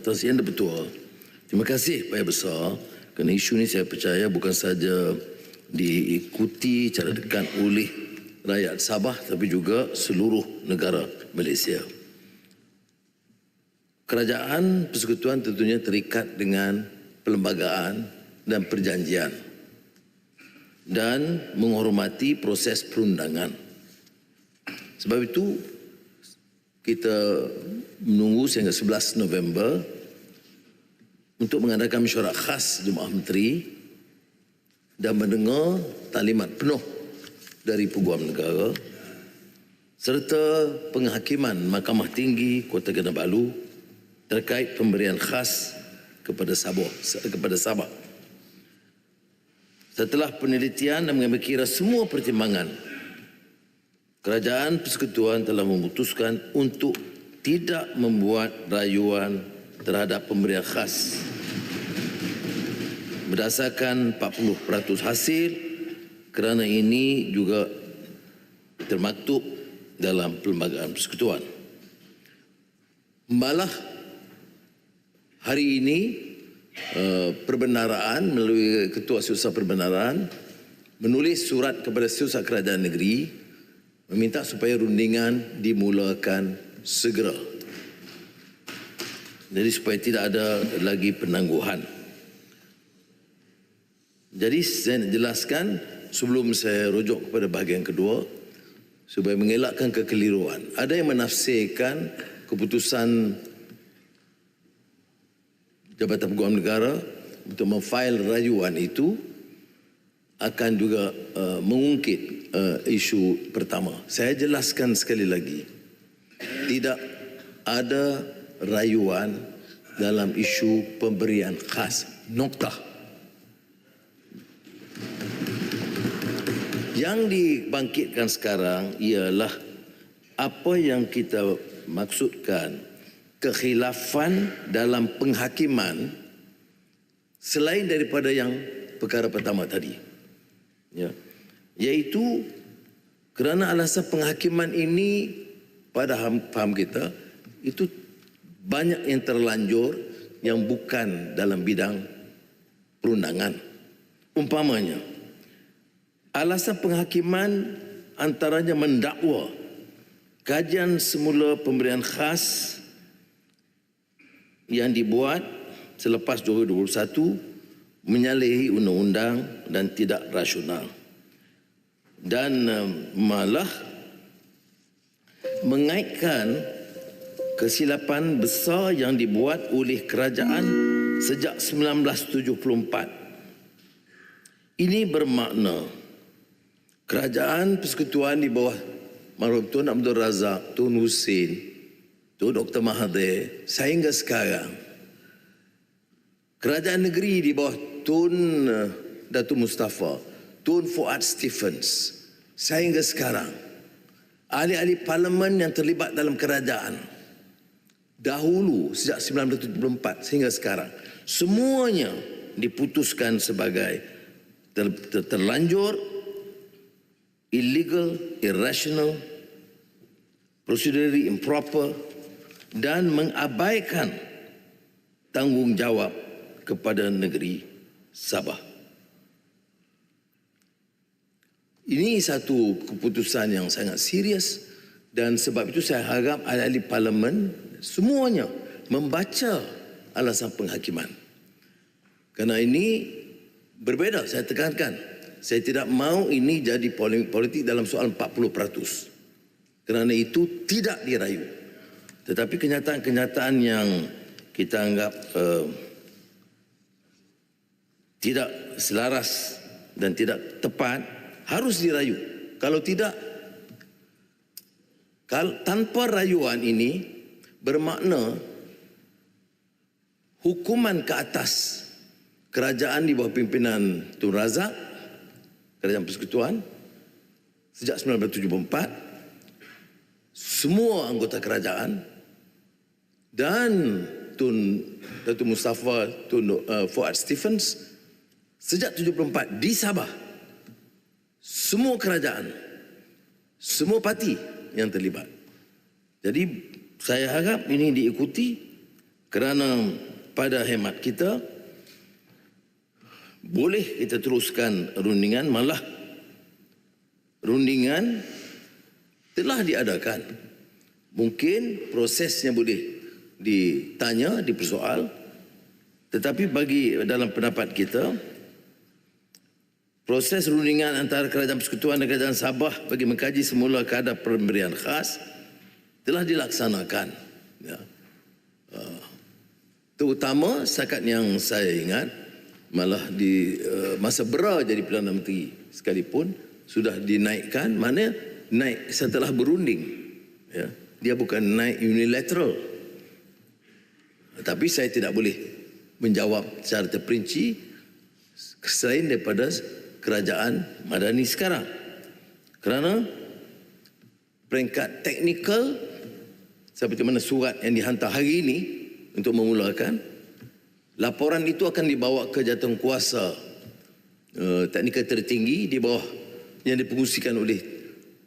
Atas Yang Bertuah, terima kasih Yang Besar kerana isu ini saya percaya bukan saja diikuti cara dekat oleh rakyat Sabah tapi juga seluruh negara Malaysia. Kerajaan Persekutuan tentunya terikat dengan perlembagaan dan perjanjian dan menghormati proses perundangan. Sebab itu kita menunggu sehingga 11 November untuk mengadakan mesyuarat khas Jemaah Menteri dan mendengar talimat penuh dari Peguam Negara serta penghakiman Mahkamah Tinggi Kota Kinabalu terkait pemberian khas kepada Sabah kepada Sabah. Setelah penelitian dan mengambil kira semua pertimbangan Kerajaan Persekutuan telah memutuskan untuk tidak membuat rayuan terhadap pemberian khas berdasarkan 40% hasil kerana ini juga termaktub dalam perlembagaan persekutuan. Malah hari ini eh, perbendaraan melalui Ketua Susah Perbendaraan menulis surat kepada Susah Kerajaan Negeri meminta supaya rundingan dimulakan segera. Jadi supaya tidak ada lagi penangguhan. Jadi saya nak jelaskan sebelum saya rujuk kepada bahagian kedua supaya mengelakkan kekeliruan. Ada yang menafsirkan keputusan Jabatan Peguam Negara untuk memfail rayuan itu akan juga uh, mengungkit uh, isu pertama. Saya jelaskan sekali lagi. Tidak ada rayuan dalam isu pemberian khas. Noktah. Yang dibangkitkan sekarang ialah apa yang kita maksudkan kekhilafan dalam penghakiman selain daripada yang perkara pertama tadi. Ya. Yaitu kerana alasan penghakiman ini pada faham kita itu banyak yang terlanjur yang bukan dalam bidang perundangan. Umpamanya, alasan penghakiman antaranya mendakwa kajian semula pemberian khas yang dibuat selepas 2021 menyalahi undang-undang dan tidak rasional dan um, malah mengaitkan kesilapan besar yang dibuat oleh kerajaan sejak 1974 ini bermakna kerajaan persekutuan di bawah Marhum Tun Abdul Razak, Tun Hussein, Tun Dr. Mahathir sehingga sekarang kerajaan negeri di bawah Tun uh, Datuk Mustafa, Tun Fuad Stephens, sehingga sekarang, ahli-ahli parlimen yang terlibat dalam kerajaan, dahulu sejak 1974 sehingga sekarang, semuanya diputuskan sebagai ter- ter- terlanjur, illegal, irrational, procedurally improper dan mengabaikan tanggungjawab kepada negeri Sabah. Ini satu keputusan yang sangat serius dan sebab itu saya harap ahli-ahli parlimen semuanya membaca alasan penghakiman. Kerana ini berbeza saya tekankan. Saya tidak mahu ini jadi politik dalam soal 40%. Kerana itu tidak dirayu. Tetapi kenyataan-kenyataan yang kita anggap uh, tidak selaras dan tidak tepat harus dirayu. Kalau tidak kal tanpa rayuan ini bermakna hukuman ke atas kerajaan di bawah pimpinan Tun Razak kerajaan persekutuan sejak 1974 semua anggota kerajaan dan Tun Datuk Mustafa Tun uh, Fuad Stephens sejak 74 di Sabah semua kerajaan semua parti yang terlibat jadi saya harap ini diikuti Kerana pada hemat kita boleh kita teruskan rundingan malah rundingan telah diadakan. Mungkin prosesnya boleh ditanya, dipersoal tetapi bagi dalam pendapat kita proses rundingan antara Kerajaan Persekutuan dan Kerajaan Sabah bagi mengkaji semula kadar pemberian khas telah dilaksanakan. Ya. Uh, terutama setakat yang saya ingat malah di uh, masa Bera jadi Perdana Menteri sekalipun sudah dinaikkan mana naik setelah berunding ya dia bukan naik unilateral tapi saya tidak boleh menjawab secara terperinci selain daripada kerajaan Madani sekarang kerana peringkat teknikal seperti mana surat yang dihantar hari ini untuk memulakan laporan itu akan dibawa ke jatuh kuasa uh, teknikal tertinggi di bawah yang dipengusikan oleh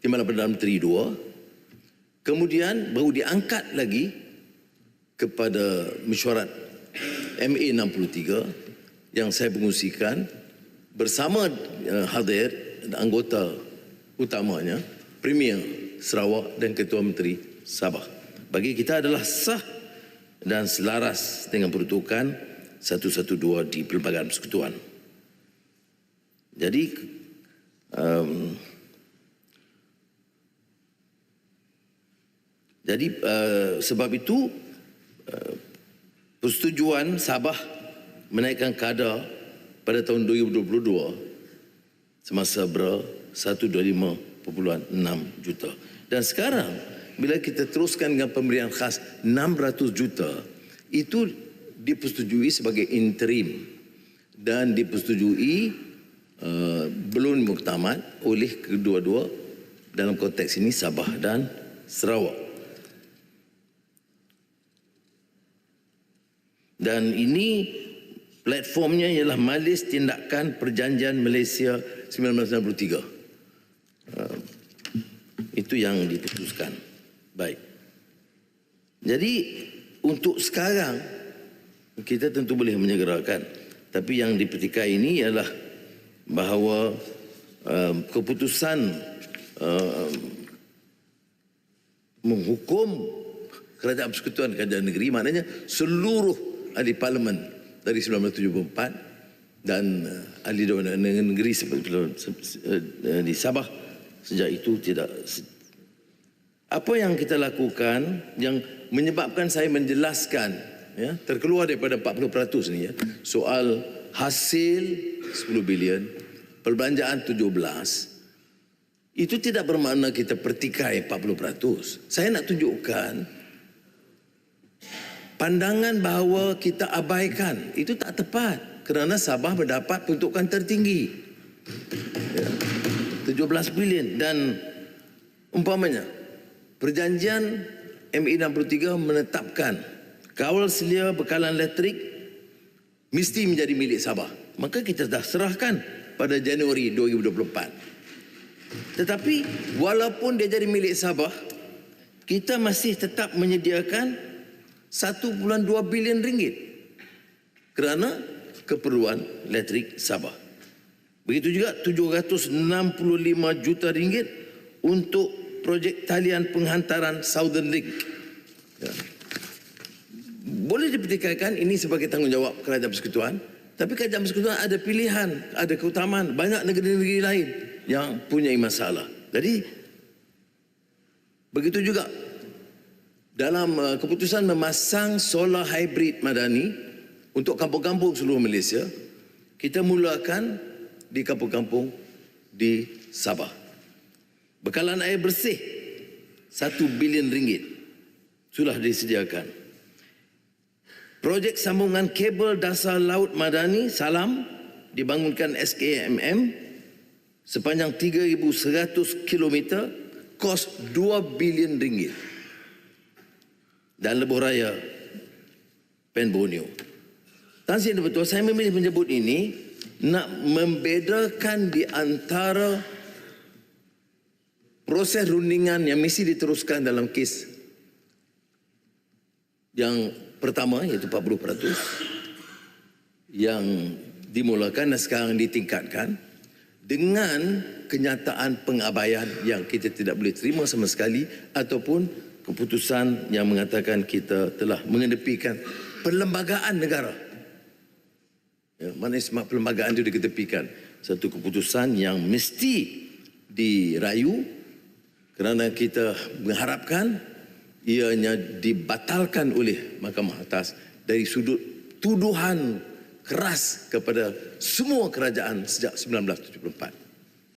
Timbalan Perdana Menteri dua. Kemudian baru diangkat lagi kepada mesyuarat MA 63 yang saya pengusikan bersama uh, hadir anggota utamanya Premier Sarawak dan Ketua Menteri Sabah. Bagi kita adalah sah dan selaras dengan peruntukan 112 di Perlembagaan Persekutuan. Jadi Um, jadi uh, sebab itu uh, persetujuan Sabah menaikkan kadar pada tahun 2022 semasa ber 125.6 juta. Dan sekarang bila kita teruskan dengan pemberian khas 600 juta itu dipersetujui sebagai interim dan dipersetujui Uh, belum muktamad oleh kedua-dua dalam konteks ini Sabah dan Sarawak. Dan ini platformnya ialah Majlis Tindakan Perjanjian Malaysia 1993. Uh, itu yang diputuskan. Baik. Jadi untuk sekarang kita tentu boleh menyegerakan. Tapi yang dipertikai ini ialah bahawa uh, keputusan uh, menghukum kerajaan persekutuan kerajaan negeri maknanya seluruh ahli parlimen dari 1974 dan uh, ahli dewan negeri seperti uh, di Sabah sejak itu tidak apa yang kita lakukan yang menyebabkan saya menjelaskan ya terkeluar daripada 40% ni ya soal hasil 10 bilion, perbelanjaan 17, itu tidak bermakna kita pertikai 40%. Saya nak tunjukkan pandangan bahawa kita abaikan itu tak tepat kerana Sabah mendapat peruntukan tertinggi. Ya. 17 bilion dan umpamanya perjanjian MI 63 menetapkan kawal selia bekalan elektrik mesti menjadi milik Sabah. Maka kita dah serahkan pada Januari 2024. Tetapi walaupun dia jadi milik Sabah, kita masih tetap menyediakan 1.2 bilion ringgit kerana keperluan elektrik Sabah. Begitu juga 765 juta ringgit untuk projek talian penghantaran Southern Link. Ya boleh dipertikaikan ini sebagai tanggungjawab kerajaan persekutuan tapi kerajaan persekutuan ada pilihan ada keutamaan banyak negeri-negeri lain yang punya masalah jadi begitu juga dalam uh, keputusan memasang solar hybrid madani untuk kampung-kampung seluruh Malaysia kita mulakan di kampung-kampung di Sabah bekalan air bersih 1 bilion ringgit sudah disediakan Projek sambungan kabel dasar laut Madani Salam dibangunkan SKMM sepanjang 3100 km kos 2 bilion ringgit. Dan lebuh raya Pen Borneo. Tan Sri betul saya memilih menyebut ini nak membedakan di antara proses rundingan yang mesti diteruskan dalam kes yang pertama iaitu 40% yang dimulakan dan sekarang ditingkatkan dengan kenyataan pengabaian yang kita tidak boleh terima sama sekali ataupun keputusan yang mengatakan kita telah mengedepikan perlembagaan negara. Ya, mana semak perlembagaan itu diketepikan. Satu keputusan yang mesti dirayu kerana kita mengharapkan ianya dibatalkan oleh Mahkamah Atas dari sudut tuduhan keras kepada semua kerajaan sejak 1974.